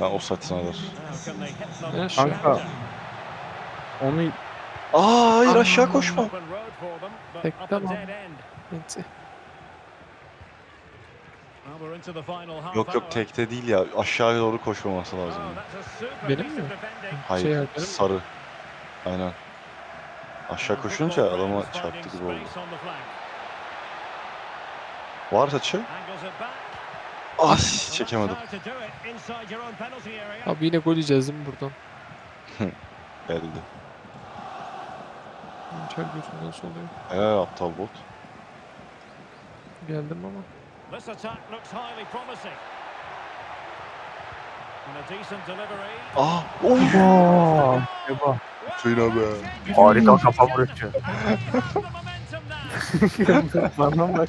Ben offside aşağı. Kanka. Onu Aa hayır aşağı koşma. Tek tamam. Neyse. Yok yok tekte değil ya. Aşağıya doğru koşmaması lazım. Benim mi? Hayır Şey, benim- sarı. Aynen. Aşağı koşunca adama çarptı gibi oldu. Var saçı. Ah çekemedim. Abi yine gol yiyeceğiz değil mi buradan? Geldi. Çar gözünden nasıl oluyor? Eee aptal bot. Geldim ama. This attack looks highly promising. And a decent delivery. Aa! Oy! Aa, Eba. Hüseyin abi. Harika kafa there. Bana bak.